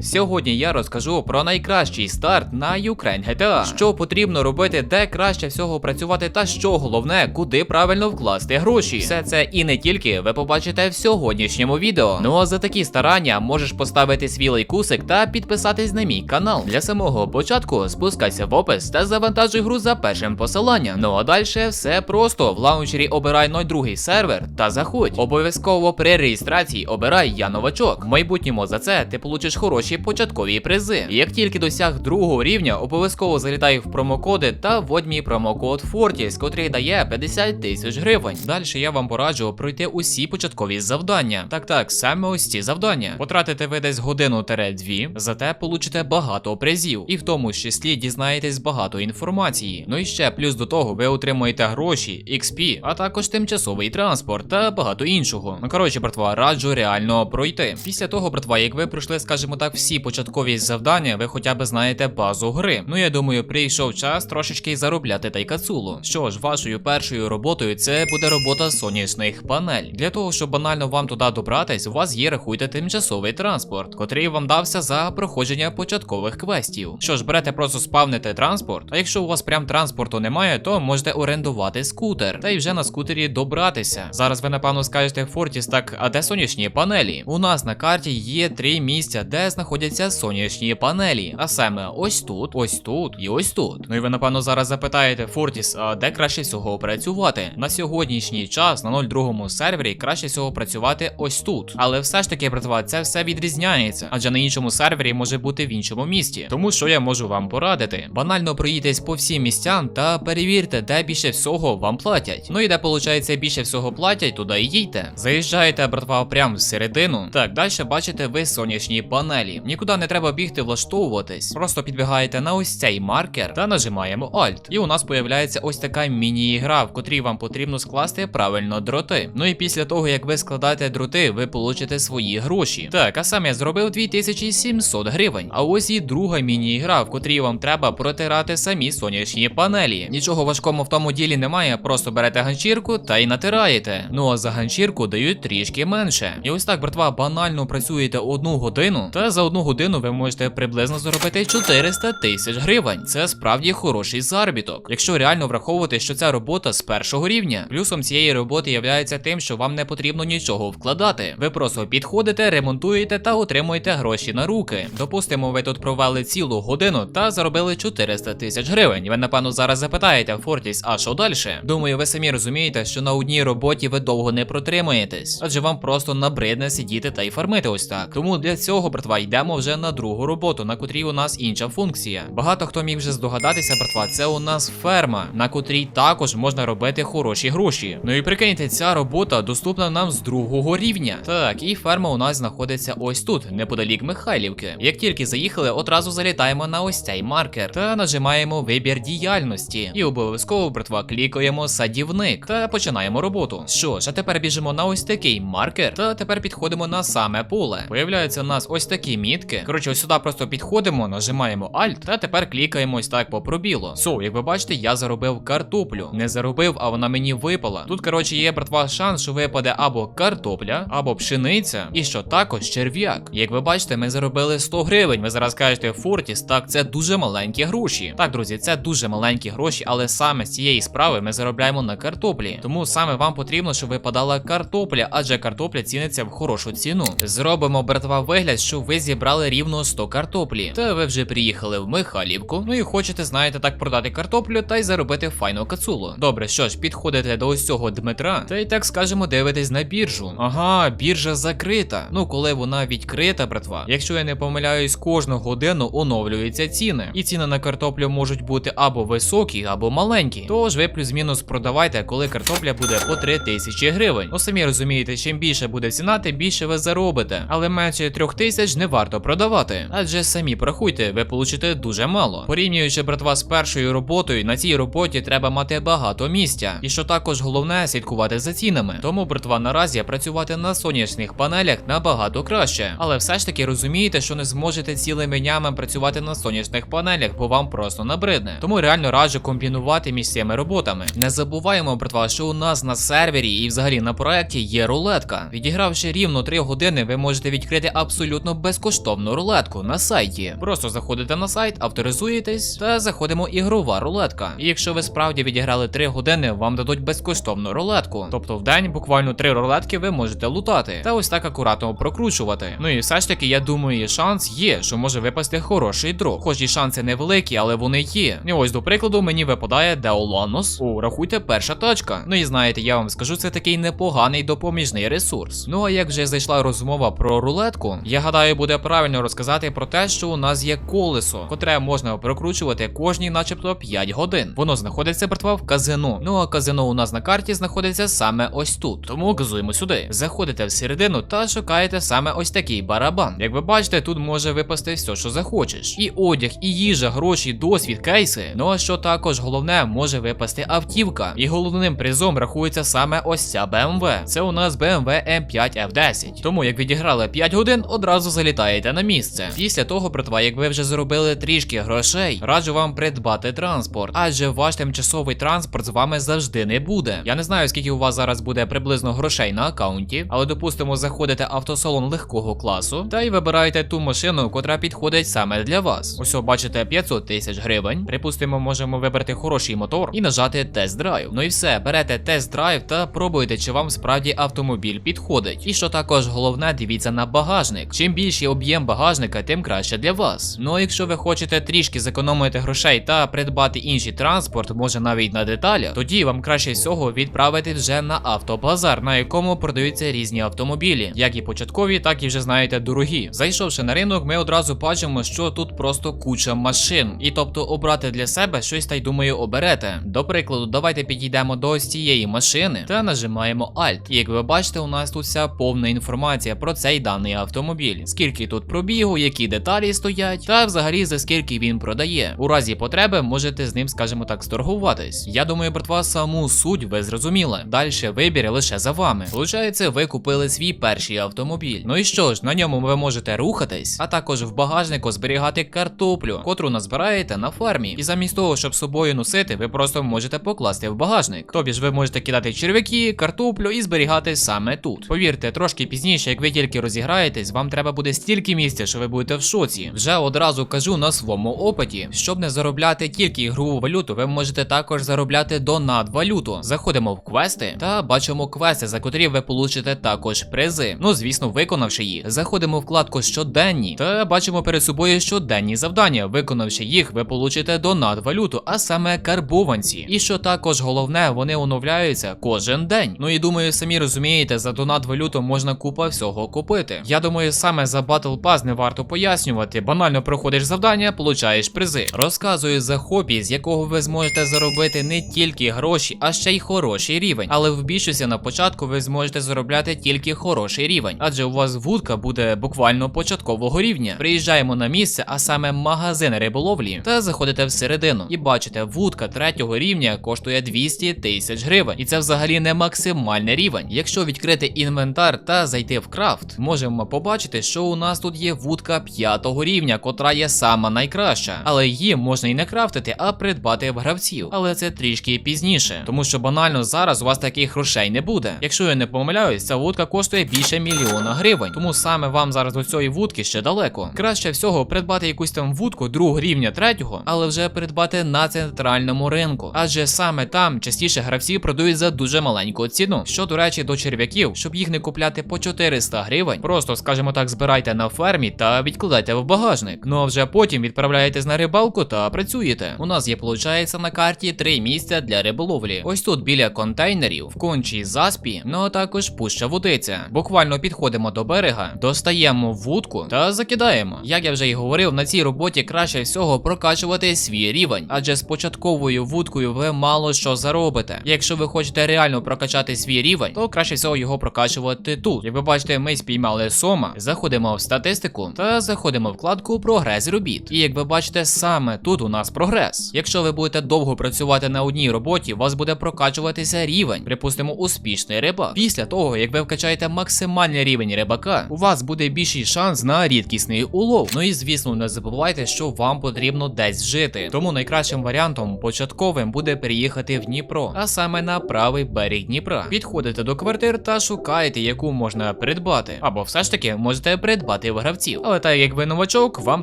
Сьогодні я розкажу про найкращий старт на Ukraine GTA, що потрібно робити, де краще всього працювати, та що головне, куди правильно вкласти гроші. Все це і не тільки ви побачите в сьогоднішньому відео. Ну а за такі старання можеш поставити свій лайкусик та підписатись на мій канал. Для самого початку спускайся в опис та завантажуй гру за першим посиланням. Ну а далі все просто в лаунчері обирай 02 сервер та заходь. Обов'язково при реєстрації обирай я новачок. В майбутньому за це ти получиш хороші початкові призи. Як тільки досяг другого рівня, обов'язково залітай в промокоди та вводь мій промокод Fortis, котрий дає 50 тисяч гривень. Далі я вам пораджу пройти усі початкові завдання. Так так, саме ось ці завдання. Потратите ви десь годину дві, зате получите багато призів, і в тому числі дізнаєтесь багато інформації. Ну і ще плюс до того ви отримуєте гроші, XP, а також тимчасовий транспорт та багато іншого. Ну коротше, братва, раджу реально пройти. Після того, братва, як ви пройшли, скажімо так, всі початкові завдання, ви хоча б знаєте базу гри. Ну я думаю, прийшов час трошечки заробляти тайкацулу. Що ж, вашою першою роботою це буде робота сонячних панель. Для того, щоб банально вам туди добратись, у вас є рахуйте тимчасовий транспорт, котрий вам дався за проходження початкових квестів. Що ж, берете просто спавните транспорт. А якщо у вас прям транспорту немає, то можете орендувати скутер та й вже на скутері добратися. Зараз ви напевно скажете Фортіс, так а де сонячні панелі? У нас на карті є три місця, де знаходяться сонячні панелі. А саме ось тут, ось тут і ось тут. Ну і ви напевно зараз запитаєте Фортіс, а де краще всього працювати? На сьогоднішній час на 02 сервері краще всього працювати ось тут. Але все ж таки, братва, це все відрізняється, адже на іншому сервері може бути в іншому місті. Тому що я можу вам порадити. Банально проїдьтесь по всім місцям та перевірте, де більше всього вам платять. Ну і де виходить більше всього платять, туди і їдьте. Заїжджаєте, братва, прямо всередину. Так, далі бачите ви сонячні панелі. Нікуди не треба бігти влаштовуватись. Просто підбігаєте на ось цей маркер та нажимаємо Alt. І у нас появляється ось така міні-ігра, в котрій вам потрібно скласти правильно дроти. Ну і після того, як ви складаєте дроти, ви получите свої гроші. Так, а сам я зробив 2700 гривень. А ось і друга міні-ігра, в котрій вам треба протирати самі сонячні панелі. Нічого важкого в тому ділі немає, просто берете ганчірку та й натираєте. Ну а за ганчірку дають трішки менше. І ось так, братва, банально працюєте одну годину, та за одну годину ви можете приблизно заробити 400 тисяч гривень. Це справді хороший заробіток. Якщо реально враховувати, що ця робота з першого рівня. Плюсом цієї роботи є тим, що вам не потрібно нічого вкладати. Ви просто підходите, ремонтуєте та отримуєте гроші на руки. Допустимо, ви тут провели цілу годину та заробили 400 тисяч гривень. Ви напевно зараз запитаєте Фортіс, а що далі? Думаю, ви самі розумієте, що на одній роботі ви довго не протримаєтесь, адже вам просто набридне сидіти та й фармити ось так. Тому для цього, братва, йдемо вже на другу роботу, на котрій у нас інша функція. Багато хто міг вже здогадатися, братва, це у нас ферма, на котрій також можна робити хороші гроші. Ну і прикиньте, ця робота доступна нам з другого рівня. Так, і ферма у нас знаходиться ось тут, неподалік Михайлівки. Як тільки заїхали, одразу залітаємо на ось цей маркер та нажимаємо вибір діяльності. І обов'язково, братва, клікаємо садівник та починаємо роботу. Що ж, а тепер біжимо на ось такий маркер, та тепер підходимо на саме поле. Появляються у нас ось такі мітки. Коротше, ось сюди просто підходимо, нажимаємо Alt, та тепер клікаємо ось так по пробілу. Со, як ви бачите, я заробив картоплю. Не заробив, а вона мені випала. Тут, коротше, є братва шанс, що випаде або картопля, або пшениця, і що також черв'як. Як ви бачите, ми заробили 100 гривень. Ви зараз кажете, Фортіс, так це дуже маленькі гроші. Так, друзі, це дуже маленькі гроші, але саме з цієї справи ми заробляємо на картоплі. Тому саме вам потрібно, щоб випадала картопля, адже картопля ціниться в хорошу ціну. Зробимо братва вигляд, що ви зібрали рівно 100 картоплі. Та ви вже приїхали в Михайлівку. Ну і хочете, знаєте, так продати картоплю та й заробити файну кацулу. Добре, що ж, підходите до ось цього Дмитра, та й так скажемо, дивитесь на біржу. Ага, біржа закрита. Ну, коли вона відкрита, братва. Якщо я не помиляюсь, кожну годину оновлюються ціни. І ціни на картоплю можуть бути або високі, або маленькі. Тож ви плюс-мінус продавайте, коли картопля буде по 3 тисячі гривень. Ну самі розумієте, чим більше буде ціна, тим більше ви заробите. Але менше 3 тисяч не варто продавати. Адже самі порахуйте, ви получите дуже мало. Порівнюючи братва з першою роботою, на цій роботі треба мати багато місця. І що також головне слідкувати за цінами. Тому братва наразі працювати на сонячних панелях набагато краще. Але все ж таки розумієте, що не зможете цілими днями працювати на сонячних панелях, бо вам просто набридне. Тому реально раджу комбінувати між цими роботами. Не забуваємо, братва, що у нас на сервері і взагалі на проекті є рулетка. Відігравши рівно 3 години, ви можете відкрити абсолютно безкоштовно безкоштовну рулетку на сайті. Просто заходите на сайт, авторизуєтесь та заходимо ігрова рулетка. І якщо ви справді відіграли 3 години, вам дадуть безкоштовну рулетку. Тобто в день буквально 3 рулетки ви можете лутати та ось так акуратно прокручувати. Ну і все ж таки, я думаю, шанс є, що може випасти хороший дроп. Хоч і шанси невеликі, але вони є. І ось до прикладу мені випадає Деоланос. О, рахуйте, перша тачка. Ну і знаєте, я вам скажу, це такий непоганий допоміжний ресурс. Ну а як вже зайшла розмова про рулетку, я гадаю, буде правильно розказати про те, що у нас є колесо, котре можна прокручувати кожні, начебто, 5 годин. Воно знаходиться братва в казино. Ну а казино у нас на карті знаходиться саме ось тут. Тому газуємо сюди. Заходите всередину та шукаєте саме ось такий барабан. Як ви бачите, тут може випасти все, що захочеш. І одяг, і їжа, гроші, досвід, кейси. Ну а що також головне, може випасти автівка. І головним призом рахується саме ось ця BMW. Це у нас BMW M5 F10. Тому як відіграли 5 годин, одразу залітаєте на місце. Після того, братва, як ви вже заробили трішки грошей, раджу вам придбати транспорт, адже ваш тимчасовий транспорт з вами завжди не буде. Я не знаю, скільки у вас зараз буде приблизно грошей на аккаунті, але допустимо, заходите автосалон легкого класу та й вибираєте ту машину, котра підходить саме для вас. Ось бачите 500 тисяч гривень. Припустимо, можемо вибрати хороший мотор і нажати тест-драйв. Ну і все, берете тест-драйв та пробуйте, чи вам справді автомобіль підходить. І що також головне, дивіться на багажник. Чим більший об'єм багажника, тим краще для вас. Ну а якщо ви хочете трішки зекономити грошей та придбати інший транспорт, може навіть на деталях, тоді вам краще всього відправити вже на автобазар, на якому продаються різні автомобілі, як і початкові, так і вже знаєте дорогі. Зайшовши на ринок, ми одразу бачимо, що тут просто куча машин. І тобто обрати для себе щось та й думаю оберете. До прикладу, давайте підійдемо до ось цієї машини та нажимаємо Alt. І як ви бачите, у нас тут вся повна інформація про цей даний автомобіль. Скільки тут пробігу, які деталі стоять, та взагалі за скільки він продає. У разі потреби можете з ним, скажімо так, сторгуватись. Я думаю, братва, саму суть ви зрозуміли. Далі вибір лише за вами. Получається, ви купили свій перший автомобіль. Ну і що ж, на ньому ви можете рухатись, а також в багажнику зберігати картоплю, котру назбираєте на фармі. І замість того, щоб собою носити, ви просто можете покласти в багажник. Тобі ж ви можете кидати черв'яки, картоплю і зберігати саме тут. Повірте, трошки пізніше, як ви тільки розіграєтесь, вам треба буде стільки місця, що ви будете в шоці. Вже одразу кажу на своєму опиті. Щоб не заробляти тільки ігрову валюту, ви можете також заробляти донат валюту. Заходимо в квести та бачимо квести, за котрі ви получите також призи. Ну, звісно, виконавши їх. Заходимо в вкладку щоденні та бачимо перед собою щоденні завдання. Виконавши їх, ви получите донат валюту, а саме карбованці. І що також головне, вони оновляються кожен день. Ну і думаю, самі розумієте, за донат валюту можна купа всього купити. Я думаю, саме за Battle Pass не варто пояснювати. Банально проходиш завдання, получаєш призи. Розказую за хобі, з якого ви зможете заробити не тільки гроші, а ще й хороший рівень. Але в більшості на початку ви зможете заробляти тільки хороший рівень, адже у вас вудка буде буквально початкового рівня. Приїжджаємо на місце, а саме магазин риболовлі, та заходите всередину. І бачите, вудка третього рівня коштує 200 тисяч гривень. І це взагалі не максимальний рівень. Якщо відкрити інвентар та зайти в крафт, можемо побачити, що у нас тут є вудка п'ятого рівня, котра є сама найкраща. Але її можна і не крафтити, а придбати в гравців. Але це трішки пізніше, тому що банально зараз у вас таких грошей не буде. Якщо я не помиляюсь, ця вудка коштує більше мільйона гривень. Тому саме вам зараз до цієї вудки ще далеко. Краще всього придбати якусь там вудку другого рівня третього, але вже придбати на центральному ринку. Адже саме там частіше гравці продають за дуже маленьку ціну. Що, до речі, до черв'яків, щоб їх не купляти по 400 гривень, просто, скажімо так, збирайте на фермі та відкладайте в багажник. Ну а вже потім відправляєтесь на рибалку та працюєте. У нас є, виходить, на карті три місця для риболовлі. Ось тут біля контейнерів, в кончій заспі, ну а також пуща водиця. Буквально підходимо до берега, достаємо вудку та закидаємо. Як я вже й говорив, на цій роботі краще всього прокачувати свій рівень, адже з початковою вудкою ви мало що заробите. Якщо ви хочете реально прокачати свій рівень, то краще всього його прокачувати тут. Як ви бачите, ми спіймали сома, заходимо в статистику та заходимо в вкладку прогрес робіт. І як ви бачите, саме тут у нас прогрес. Якщо ви будете довго працювати на одній роботі, у вас буде прокачуватися рівень, припустимо, успішний рибак. Після того, як ви вкачаєте максимальний рівень рибака, у вас буде більший шанс на рідкісний улов. Ну і звісно, не забувайте, що вам потрібно десь жити. Тому найкращим варіантом початковим буде переїхати в Дніпро, а саме на правий берег Дніпра. Підходите до квартир та шукаєте, яку можна придбати, або все ж таки можете придбати забрати гравців. Але так як ви новачок, вам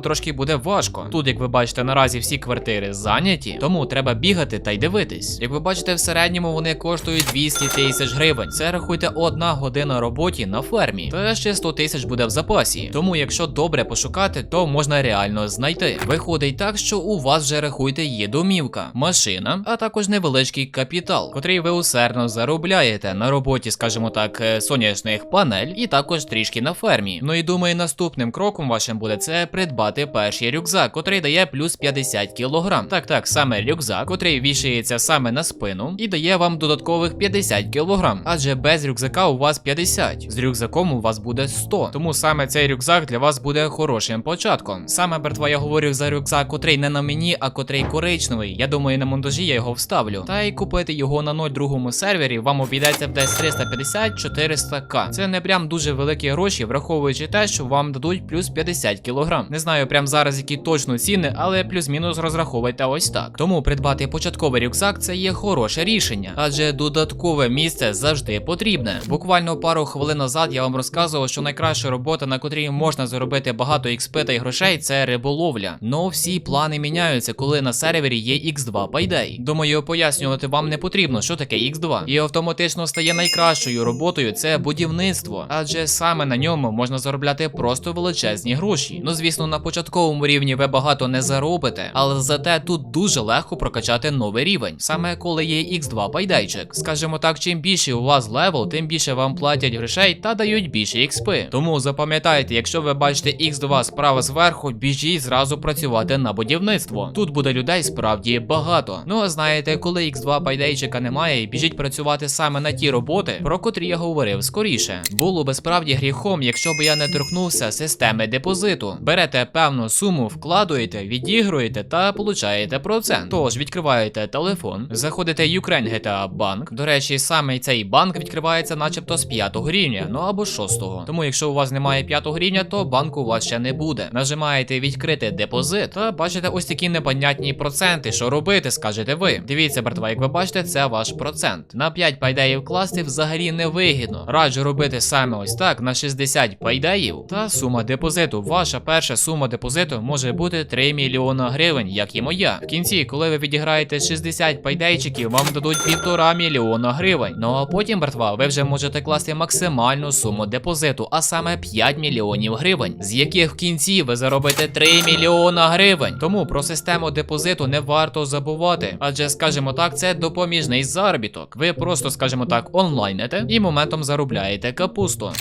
трошки буде важко. Тут, як ви бачите, наразі всі квартири зайняті, тому треба бігати та й дивитись. Як ви бачите, в середньому вони коштують 200 тисяч гривень. Це рахуйте одна година роботі на фермі. Та ще 100 тисяч буде в запасі. Тому, якщо добре пошукати, то можна реально знайти. Виходить так, що у вас вже рахуйте є домівка, машина, а також невеличкий капітал, котрий ви усердно заробляєте на роботі, скажімо так, е, сонячних панель, і також трішки на фермі. Ну і думаю, наступним кроком вашим буде це придбати перший рюкзак, котрий дає плюс 50 кілограм. Так, так, саме рюкзак, котрий вішається саме на спину і дає вам додаткових 50 кілограм. Адже без рюкзака у вас 50, з рюкзаком у вас буде 100. Тому саме цей рюкзак для вас буде хорошим початком. Саме братва, я говорю за рюкзак, котрий не на мені, а котрий коричневий. Я думаю, на монтажі я його вставлю. Та й купити його на 0.2 сервері вам обійдеться десь 350-400к. Це не прям дуже великі гроші, враховуючи те, що вам дадуть плюс 50 кілограм. Не знаю прям зараз які точно ціни, але плюс-мінус розраховуйте ось так. Тому придбати початковий рюкзак це є хороше рішення, адже додаткове місце завжди потрібне. Буквально пару хвилин назад я вам розказував, що найкраща робота, на котрій можна заробити багато XP та й грошей, це риболовля. Но всі плани міняються, коли на сервері є X2 Payday. Думаю, пояснювати вам не потрібно, що таке X2. І автоматично стає найкращою роботою це будівництво, адже саме на ньому можна заробляти просто величезні гроші. Ну звісно, на початковому рівні ви багато не заробите, але зате тут дуже легко прокачати новий рівень, саме коли є X2 пайдайчик. Скажімо так, чим більше у вас левел, тим більше вам платять грошей та дають більше XP. Тому запам'ятайте, якщо ви бачите X2 справа зверху, біжіть зразу працювати на будівництво. Тут буде людей справді багато. Ну а знаєте, коли X2 пайдейчика немає, біжіть працювати саме на ті роботи, про котрі я говорив скоріше. Було би справді гріхом, якщо б я не торкнувся системи депозиту. Берете певну суму, вкладуєте, відігруєте та получаєте процент. Тож відкриваєте телефон, заходите Ukraine GTA Bank. До речі, саме цей банк відкривається, начебто, з 5 рівня, ну або 6. Тому, якщо у вас немає 5 рівня, то банку у вас ще не буде. Нажимаєте відкрити депозит та бачите ось такі непонятні проценти. Що робити, скажете ви. Дивіться, братва, як ви бачите, це ваш процент. На 5 пайдеїв класти взагалі не вигідно. Раджу робити саме ось так на 60 пайдеїв. Та сума депозиту. Ваша перша сума депозиту може бути 3 мільйона гривень, як і моя. В кінці, коли ви відіграєте 60 пайдейчиків, вам дадуть півтора мільйона гривень. Ну а потім, братва, ви вже можете класти максимальну суму депозиту, а саме 5 мільйонів гривень, з яких в кінці ви заробите 3 мільйона гривень. Тому про систему депозиту не варто забувати, адже, скажімо так, це допоміжний заробіток. Ви просто, скажімо так, онлайните і моментом заробляєте капусту.